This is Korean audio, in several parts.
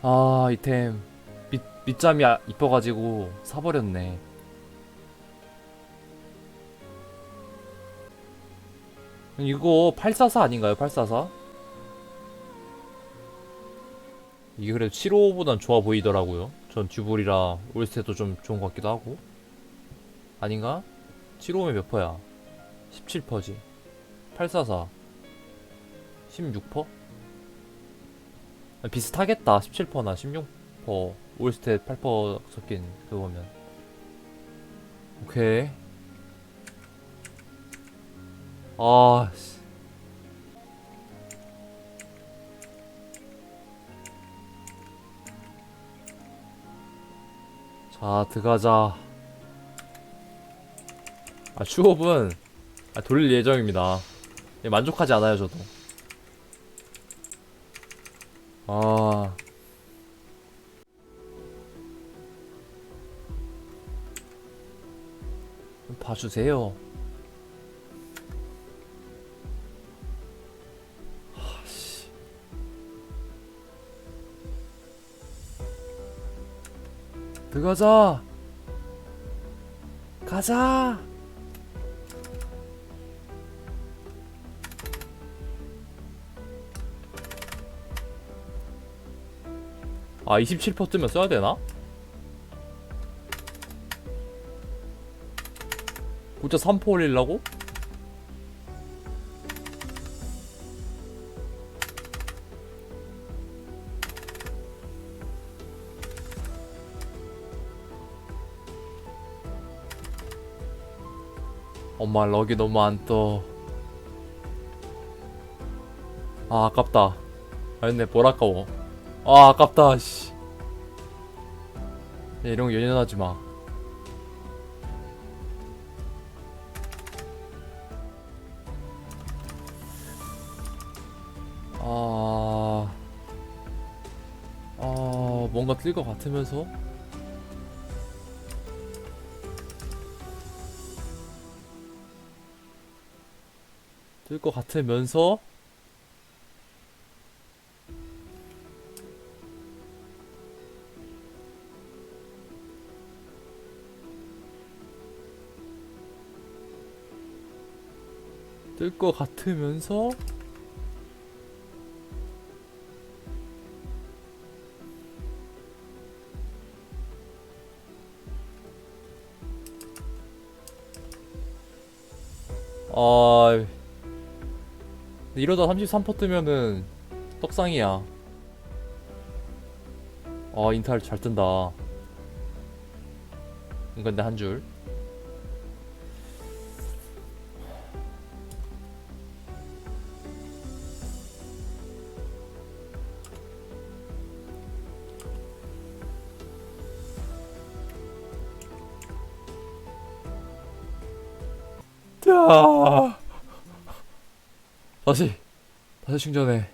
아 아이템 밑, 밑잠이 아, 이뻐가지고 사버렸네 이거 844 아닌가요 844? 이게 그래도 755보단 좋아 보이더라고요 전 듀블이라 올스테도 좀 좋은 것 같기도 하고 아닌가? 755면 몇 퍼야? 17퍼지 844 16퍼? 아, 비슷하겠다. 17퍼나 16퍼. 올스탯 8퍼 섞인 그거면. 오케이. 아 씨. 자 들어가자. 아 슈업은 아, 돌릴 예정입니다. 예, 만족하지 않아요 저도 아. 좀 봐주세요. 아씨. 들어가자. 가자 아 27% 뜨면 써야 되나? 진짜 3포 올리려고? 엄마 럭이 너무 안 떠. 아 아깝다. 아니네 뭘 아까워. 아 아깝다 씨. 야, 이런 거 연연하지 마. 아, 아, 뭔가 뜰 것 같으면서 뜰 것 같으면서 뜰 것 같으면서 아 이러다 33% 뜨면은 떡상이야. 아 인탈 잘 뜬다. 근데 한줄 자 다시 다시 충전해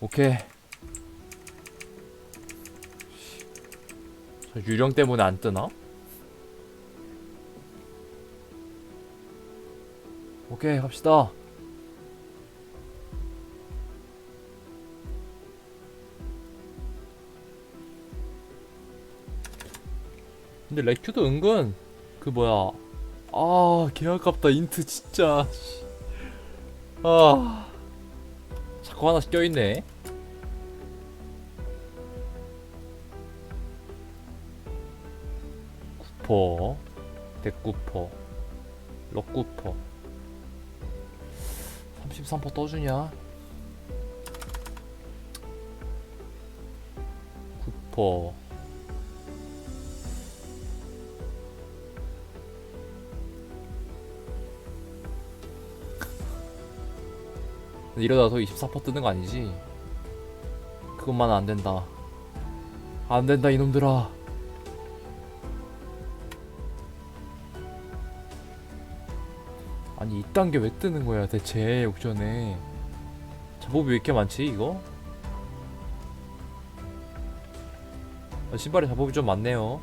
오케이 저 유령 때문에 안 뜨나? 오케이 갑시다. 근데 레큐도 은근 그 뭐야? 아 개아깝다. 인트 진짜. 씨. 아. 자꾸 하나씩 껴있네. 구퍼. 대구퍼. 럭구퍼 33% 떠주냐? 9% 이러다 더 24% 뜨는 거 아니지? 그것만은 안 된다. 안 된다 이놈들아. 아니 이딴 게 왜 뜨는 거야 대체 옥션에 잡업이 왜 이렇게 많지 이거? 아, 신발에 잡업이 좀 많네요.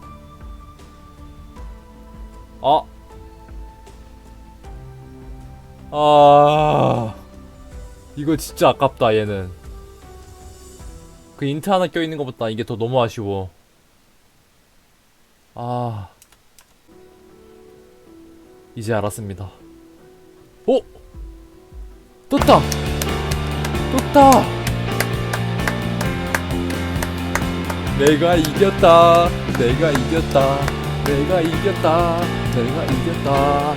아. 아. 이거 진짜 아깝다 얘는. 그 인트 하나 껴있는 것보다 이게 더 너무 아쉬워. 아. 이제 알았습니다. 오! 떴다! 떴다! 내가 이겼다. 내가 이겼다. 내가 이겼다. 내가 이겼다.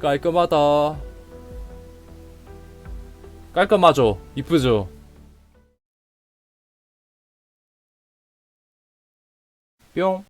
깔끔하다. 깔끔하죠? 이쁘죠? 뿅.